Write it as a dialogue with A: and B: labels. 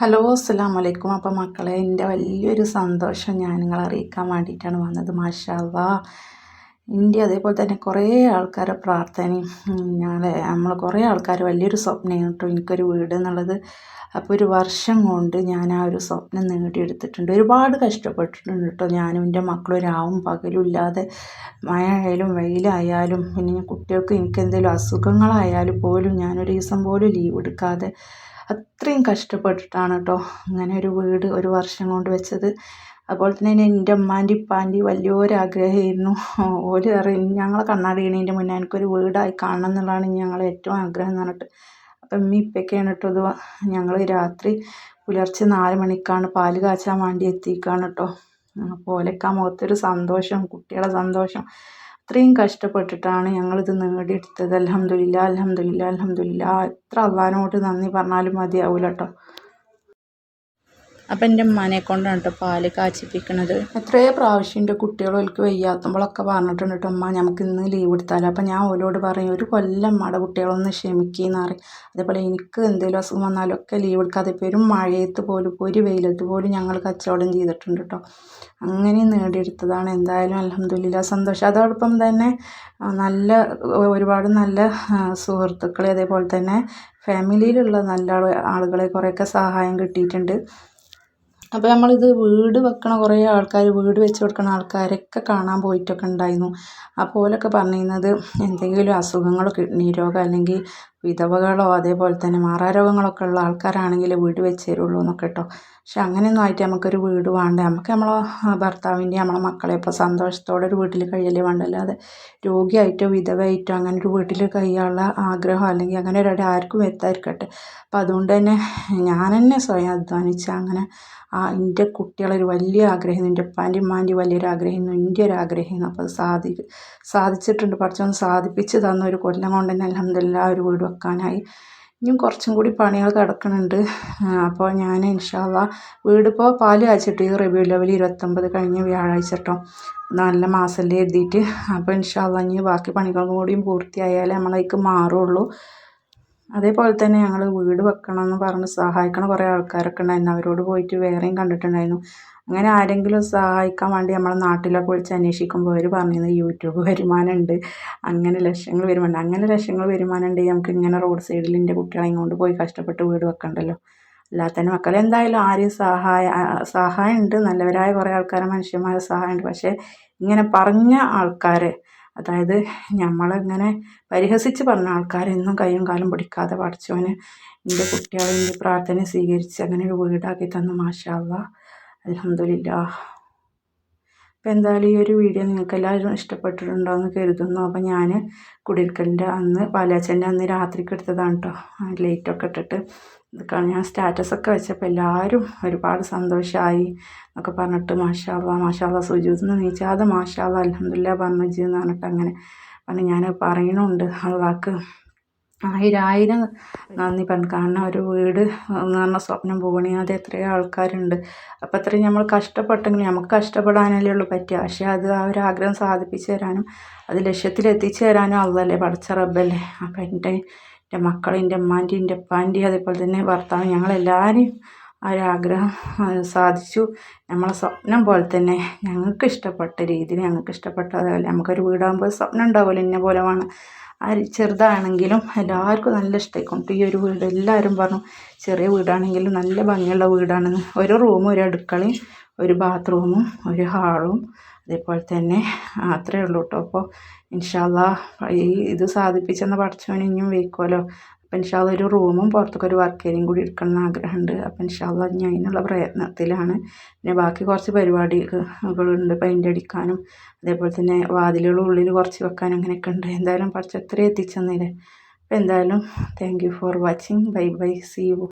A: Hello അസ്സാം വലൈക്കും അപ്പോൾ മക്കളെ എന്റെ വലിയൊരു സന്തോഷം ഞാൻ നിങ്ങളെ അറിയിക്കാൻ വേണ്ടിയിട്ടാണ് വന്നത് മാഷാവാ ഇന്ത്യ അതേപോലെ തന്നെ കുറേ ആൾക്കാരെ പ്രാർത്ഥനയും ഞങ്ങളെ നമ്മൾ കുറേ ആൾക്കാർ വലിയൊരു സ്വപ്നം കേട്ടോ എനിക്കൊരു വീട് എന്നുള്ളത്. അപ്പോൾ ഒരു വർഷം കൊണ്ട് ഞാൻ ആ ഒരു സ്വപ്നം നേടിയെടുത്തിട്ടുണ്ട്. ഒരുപാട് കഷ്ടപ്പെട്ടിട്ടുണ്ട് കേട്ടോ ഞാനും എന്റെ മക്കളും രാവും പകലും ഇല്ലാതെ മഴ ആയാലും വെയിലായാലും പിന്നെ കുട്ടികൾക്ക് എനിക്ക് എന്തെങ്കിലും അസുഖങ്ങളായാലും പോലും ഞാനൊരു ദിവസം പോലും ലീവ് എടുക്കാതെ അത്രയും കഷ്ടപ്പെട്ടിട്ടാണ് കേട്ടോ അങ്ങനെ ഒരു വീട് ഒരു വർഷം കൊണ്ട് വെച്ചത്. അതുപോലെ തന്നെ എന്റെ ഉമ്മാന്റെ ഇപ്പാന്റെ വലിയൊരാഗ്രഹമായിരുന്നു. ഓര് പറയും ഞങ്ങളെ കണ്ണാടി ഇണീന്റെ മുന്നേ എനിക്കൊരു വീടായി കാണണം എന്നുള്ളതാണ് ഞങ്ങളെ ഏറ്റവും ആഗ്രഹം എന്ന് പറഞ്ഞിട്ട്. അപ്പം ഉമ്മ ഇപ്പൊക്കെയാണ് കേട്ടോ ഇത് ഞങ്ങൾ രാത്രി പുലർച്ചെ നാല് മണിക്കാണ് പാൽ കാച്ചാൻ വേണ്ടി എത്തിക്കാണ് കേട്ടോ അപ്പോൾ ഓലൊക്കെ ആ മുഖത്തൊരു സന്തോഷം കുട്ടികളെ സന്തോഷം. അത്രയും കഷ്ടപ്പെട്ടിട്ടാണ് ഞങ്ങളിത് നേടിയെടുത്തത്. അലഹമില്ല അലഹമില്ല അലഹമില്ല എത്ര അള്ളഹാനോട് നന്ദി പറഞ്ഞാലും മതിയാവില്ല കേട്ടോ അപ്പം എന്റെ ഉമ്മാനെ കൊണ്ടാണ് കേട്ടോ പാൽ കാച്ചിപ്പിക്കണത്. എത്രയോ പ്രാവശ്യം എന്റെ കുട്ടികളൊക്കെ വയ്യാത്തുമ്പോഴൊക്കെ പറഞ്ഞിട്ടുണ്ട് കേട്ടോ ഉമ്മ നമുക്ക് ഇന്ന് ലീവ് എടുത്താലോ? അപ്പം ഞാൻ ഓരോട് പറയും ഒരു കൊല്ലം അമ്മയുടെ കുട്ടികളൊന്ന് ക്ഷമിക്കുന്ന പറയും. അതേപോലെ എനിക്ക് എന്തെങ്കിലും അസുഖം വന്നാലും ഒക്കെ ലീവ് എടുക്കാതെ പെരും മഴയത്ത് പോലും ഒരു വെയിലത്ത് പോലും ഞങ്ങൾ കച്ചവടം ചെയ്തിട്ടുണ്ട് കേട്ടോ അങ്ങനെ നേടിയെടുത്തതാണ്. എന്തായാലും അലഹമില്ല സന്തോഷം. അതോടൊപ്പം തന്നെ നല്ല ഒരുപാട് നല്ല സുഹൃത്തുക്കളെ അതേപോലെ തന്നെ ഫാമിലിയിലുള്ള നല്ല ആളുകളെ കുറേയൊക്കെ സഹായം കിട്ടിയിട്ടുണ്ട്. അപ്പോൾ നമ്മളിത് വീട് വെക്കണ കുറേ ആൾക്കാർ വീട് വെച്ച് കൊടുക്കണ ആൾക്കാരൊക്കെ കാണാൻ പോയിട്ടൊക്കെ ഉണ്ടായിരുന്നു അപ്പോൾ ഓലൊക്കെ പറഞ്ഞിരുന്നത് എന്തെങ്കിലും അസുഖങ്ങളോ കിഡ്നി രോഗം അല്ലെങ്കിൽ വിധവകളോ അതേപോലെ തന്നെ മാറാരോഗങ്ങളൊക്കെ ഉള്ള ആൾക്കാരാണെങ്കിൽ വീട് വെച്ച് തരുള്ളൂ എന്നൊക്കെ കേട്ടോ പക്ഷെ അങ്ങനെയൊന്നും ആയിട്ട് നമുക്കൊരു വീട് വേണ്ട? നമുക്ക് നമ്മളെ ഭർത്താവിന്റെ നമ്മളെ മക്കളെ ഇപ്പോൾ സന്തോഷത്തോടെ ഒരു വീട്ടിൽ കഴിയലേ വേണ്ട? അല്ലാതെ രോഗിയായിട്ടോ വിധവയായിട്ടോ അങ്ങനെ ഒരു വീട്ടിൽ കഴിയാനുള്ള ആഗ്രഹം അല്ലെങ്കിൽ അങ്ങനെ ഒരു ആർക്കും എത്താതിരിക്കട്ടെ അപ്പം അതുകൊണ്ട് തന്നെ ഞാൻ തന്നെ സ്വയം അധ്വാനിച്ച് അങ്ങനെ ആ എന്റെ കുട്ടികളൊരു വലിയ ആഗ്രഹം എന്റെ ഉപ്പാന്റെയും ഉമ്മാന്റെയും വലിയൊരു ആഗ്രഹമായിരുന്നു എന്റെ ഒരു ആഗ്രഹമായിരുന്നു അപ്പോൾ അത് സാധി സാധിച്ചിട്ടുണ്ട്. പറിച്ചൊന്ന് സാധിപ്പിച്ച് തന്ന ഒരു കൊല്ലം കൊണ്ട് തന്നെ അലഹമില്ല ഒരു വീട് വെക്കാനായി. ഇനിയും കുറച്ചും കൂടി പണികൾ കിടക്കുന്നുണ്ട്. അപ്പോൾ ഞാൻ ഇൻഷാല്ല വീടിപ്പോൾ പാൽ കാച്ചിട്ട് ഈ റിവ്യൂ ലെവൽ ഇരുപത്തൊമ്പത് കഴിഞ്ഞ വ്യാഴാഴ്ച കേട്ടോ. നല്ല മാസമല്ലേ എഴുതിയിട്ട്. അപ്പോൾ ഇൻഷാല്ല ഇനി ബാക്കി പണികളും കൂടിയും പൂർത്തിയായാലേ നമ്മളേക്ക് മാറുള്ളൂ. അതേപോലെ തന്നെ ഞങ്ങൾ വീട് വെക്കണം എന്ന് പറഞ്ഞ് സഹായിക്കണ കുറേ ആൾക്കാരൊക്കെ ഉണ്ടായിരുന്നു. അവരോട് പോയിട്ട് വേറെയും കണ്ടിട്ടുണ്ടായിരുന്നു. അങ്ങനെ ആരെങ്കിലും സഹായിക്കാൻ വേണ്ടി നമ്മളെ നാട്ടിലൊക്കെ വിളിച്ച് അന്വേഷിക്കുമ്പോൾ അവർ പറഞ്ഞിരുന്നു യൂട്യൂബ് വരുമാനമുണ്ട് അങ്ങനെ ലക്ഷങ്ങൾ വരുമാനം അങ്ങനെ ലക്ഷങ്ങൾ വരുമാനം ഉണ്ടെങ്കിൽ നമുക്ക് ഇങ്ങനെ റോഡ് സൈഡിൽ എന്റെ കുട്ടികളെ ഇങ്ങോട്ട് പോയി കഷ്ടപ്പെട്ട് വീട് വെക്കണ്ടല്ലോ. അല്ലാത്തന്നെ മക്കൾ എന്തായാലും ആരെയും സഹായ സഹായം ഉണ്ട്. നല്ലവരായ കുറേ ആൾക്കാരെ മനുഷ്യന്മാരെ സഹായമുണ്ട് പക്ഷേ ഇങ്ങനെ പറഞ്ഞ ആൾക്കാരെ അതായത് നമ്മളങ്ങനെ പരിഹസിച്ച് പറഞ്ഞ ആൾക്കാരെന്നും കൈയും കാലും പിടിക്കാതെ പഠിച്ചവന് എന്റെ കുട്ടികളെ പ്രാർത്ഥന സ്വീകരിച്ച് അങ്ങനെ ഒരു വീടാക്കി തന്നു മാഷാള്ള അലഹമില്ല അപ്പോൾ എന്തായാലും ഈ ഒരു വീഡിയോ നിങ്ങൾക്ക് എല്ലാവരും ഇഷ്ടപ്പെട്ടിട്ടുണ്ടോ എന്ന് കരുതുന്നു. അപ്പോൾ ഞാൻ കുടിയിരിക്കലിന്റെ അന്ന് പാലാച്ചന്റെ അന്ന് രാത്രിക്ക് എടുത്തതാണ് കേട്ടോ ലൈറ്റൊക്കെ ഇട്ടിട്ട് ഇതൊക്കെയാണ് ഞാൻ സ്റ്റാറ്റസൊക്കെ വെച്ചപ്പോൾ എല്ലാവരും ഒരുപാട് സന്തോഷമായി എന്നൊക്കെ പറഞ്ഞിട്ട് മാഷാള്ള മാഷാള്ള സുജൂന്ന് നീച്ചാതെ മാഷാള്ള അലഹമില്ല പറഞ്ഞു എന്ന് പറഞ്ഞിട്ട് അങ്ങനെ പറഞ്ഞു ഞാൻ പറയണുണ്ട്. അള്ളാക്ക് ആയിരം ആയിരം നന്ദി പറഞ്ഞു. കാരണം ഒരു വീട് എന്ന് പറഞ്ഞ സ്വപ്നം അത് എത്രയോ ആൾക്കാരുണ്ട്. അപ്പം അത്രയും നമ്മൾ കഷ്ടപ്പെട്ടെങ്കിൽ നമുക്ക് കഷ്ടപ്പെടാനല്ലേ ഉള്ളൂ പറ്റുക. പക്ഷേ അത് ആ ഒരു ആഗ്രഹം സാധിപ്പിച്ച് തരാനും അത് ലക്ഷ്യത്തിൽ എത്തിച്ചു തരാനും അള്ളല്ലേ പഠിച്ച റബ്ബല്ലേ. അപ്പം എന്റെ എന്റെ മക്കൾ എന്റെ ഉമ്മാന്റെയും എന്റെ ഉപ്പാന്റെയും അതേപോലെ തന്നെ ഭർത്താവ് ഞങ്ങളെല്ലാവരെയും ആ ഒരു ആഗ്രഹം സാധിച്ചു. നമ്മളെ സ്വപ്നം പോലെ തന്നെ ഞങ്ങൾക്ക് ഇഷ്ടപ്പെട്ട രീതിയിൽ ഞങ്ങൾക്ക് ഇഷ്ടപ്പെട്ട അതേപോലെ നമുക്കൊരു വീടാകുമ്പോൾ സ്വപ്നം ഉണ്ടാവുമല്ലോ ഇന്ന പോലെ വേണം ആര് ചെറുതാണെങ്കിലും എല്ലാവർക്കും നല്ല ഇഷ്ടമായിക്കൊണ്ട് ഈ ഒരു വീട് എല്ലാവരും പറഞ്ഞു ചെറിയ വീടാണെങ്കിലും നല്ല ഭംഗിയുള്ള വീടാണെന്ന് ഒരു റൂമും ഒരു അടുക്കളയും ഒരു ബാത്റൂമും ഒരു ഹാളും അതേപോലെ തന്നെ അത്രയേ ഉള്ളൂ കേട്ടോ. അപ്പോൾ ഇൻഷാല്ല ഈ ഇത് സാധിപ്പിച്ചെന്ന പഠിച്ചവൻ ഇനിയും വയ്ക്കുമല്ലോ അപ്പം ഇൻഷാല്ല ഒരു റൂമും പുറത്തൊക്കെ ഒരു വർക്ക് ഏരിയയും കൂടി എടുക്കണം എന്ന് ആഗ്രഹമുണ്ട്. അപ്പം ഇൻഷാല്ല ഞാൻ അതിനുള്ള പ്രയത്നത്തിലാണ്. പിന്നെ ബാക്കി കുറച്ച് പരിപാടികളുണ്ട്. പെയിന്റ് അടിക്കാനും അതേപോലെ തന്നെ വാതിലുകൾ ഉള്ളിൽ കുറച്ച് വെക്കാനും അങ്ങനെയൊക്കെ ഉണ്ട്. എന്തായാലും കുറച്ച് എത്രയും എത്തിച്ചെന്നില്ലേ അപ്പം എന്തായാലും thank you for watching bye bye see you